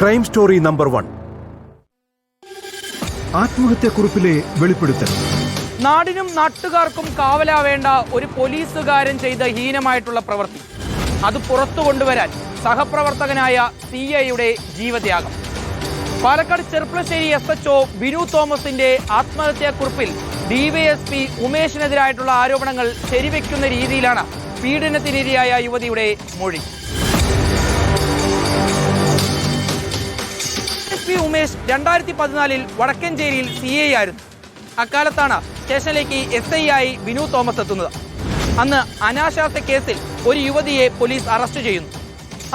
Crime story number one ആത്മഹത്യാക്കുറിപ്പിലെ വെളിപ്പെടുത്തൽ. നാടിനും നാട്ടുകാർക്കും കാവലാവേണ്ട ഒരു പോലീസുകാരൻ ചെയ്ത ഹീനമായിട്ടുള്ള പ്രവൃത്തി. അത് പുറത്തു കൊണ്ടുവരാൻ സഹപ്രവർത്തകനായ സി ഐയുടെ ജീവത്യാഗം. Palakkad Cherpulassery S H O Binu തോമസിന്റെ ആത്മഹത്യാക്കുറിപ്പിൽ ഡിവൈഎസ്പി ഉമേഷിനെതിരായിട്ടുള്ള ആരോപണങ്ങൾ ശരിവെക്കുന്ന രീതിയിലാണ് പീഡനത്തിനിരയായ യുവതിയുടെ മൊഴി. ഉമേഷ് രണ്ടായിരത്തി പതിനാലിൽ വടക്കഞ്ചേരിയിൽ സി ഐ ആയിരുന്നു. അക്കാലത്താണ് സ്റ്റേഷനിലേക്ക് എസ് ഐ ആയി ബിനു തോമസ് എത്തുന്നത്. അന്ന് അനാശാസ്യ കേസിൽ ഒരു യുവതിയെ പോലീസ് അറസ്റ്റ് ചെയ്യുന്നു.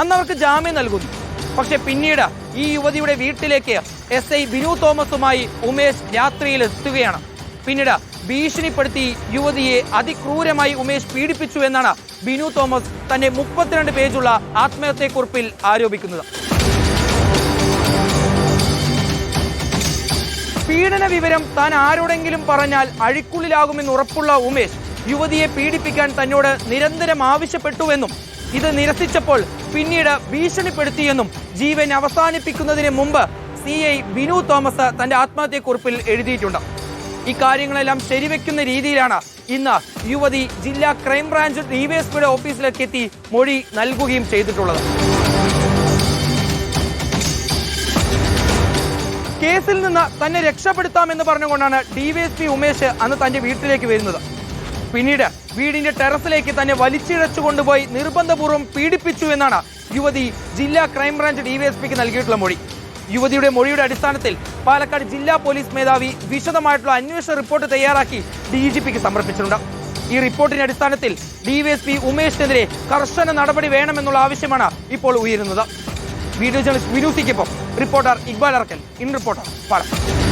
അന്ന് അവർക്ക് ജാമ്യം നൽകുന്നു. പക്ഷെ പിന്നീട് ഈ യുവതിയുടെ വീട്ടിലേക്ക് എസ് ഐ ബിനു തോമസുമായി ഉമേഷ് രാത്രിയിൽ എത്തുകയാണ്. പിന്നീട് ഭീഷണിപ്പെടുത്തി യുവതിയെ അതിക്രൂരമായി ഉമേഷ് പീഡിപ്പിച്ചു എന്നാണ് ബിനു തോമസ് തന്റെ മുപ്പത്തിരണ്ട് പേജുള്ള ആത്മഹത്യക്കുറിപ്പിൽ ആരോപിക്കുന്നത്. പീഡന വിവരം താൻ ആരോടെങ്കിലും പറഞ്ഞാൽ അഴിക്കുള്ളിലാകുമെന്ന് ഉറപ്പുള്ള ഉമേഷ് യുവതിയെ പീഡിപ്പിക്കാൻ തന്നോട് നിരന്തരം ആവശ്യപ്പെട്ടുവെന്നും ഇത് നിരസിച്ചപ്പോൾ പിന്നീട് ഭീഷണിപ്പെടുത്തിയെന്നും ജീവൻ അവസാനിപ്പിക്കുന്നതിന് മുമ്പ് സി ഐ ബിനു തോമസ് തന്റെ ആത്മഹത്യക്കുറിപ്പിൽ എഴുതിയിട്ടുണ്ട്. ഇക്കാര്യങ്ങളെല്ലാം ശരിവെക്കുന്ന രീതിയിലാണ് ഇന്ന് യുവതി ജില്ലാ ക്രൈംബ്രാഞ്ച് ഡിവൈഎസ്പിയുടെ ഓഫീസിലേക്ക് എത്തി മൊഴി നൽകുകയും ചെയ്തിട്ടുള്ളത്. കേസിൽ നിന്ന് തന്നെ രക്ഷപ്പെടുത്താമെന്ന് പറഞ്ഞുകൊണ്ടാണ് ഡിവൈഎസ്പി ഉമേഷ് അന്ന് തന്റെ വീട്ടിലേക്ക് വരുന്നത്. പിന്നീട് വീടിന്റെ ടെറസിലേക്ക് തന്നെ വലിച്ചിഴച്ചു കൊണ്ടുപോയി നിർബന്ധപൂർവം പീഡിപ്പിച്ചു എന്നാണ് യുവതി ജില്ലാ ക്രൈംബ്രാഞ്ച് ഡിവൈഎസ്പിക്ക് നൽകിയിട്ടുള്ള മൊഴി. യുവതിയുടെ മൊഴിയുടെ അടിസ്ഥാനത്തിൽ പാലക്കാട് ജില്ലാ പോലീസ് മേധാവി വിശദമായിട്ടുള്ള അന്വേഷണ റിപ്പോർട്ട് തയ്യാറാക്കി ഡി ജി പിക്ക് സമർപ്പിച്ചിട്ടുണ്ട്. ഈ റിപ്പോർട്ടിന്റെ അടിസ്ഥാനത്തിൽ ഡിവൈഎസ്പി ഉമേഷിനെതിരെ കർശന നടപടി വേണമെന്നുള്ള ആവശ്യമാണ് ഇപ്പോൾ ഉയരുന്നത്. Video journalist വിനൂസിക്കൊപ്പം reporter Iqbal Arakkal. In reporter Palakkad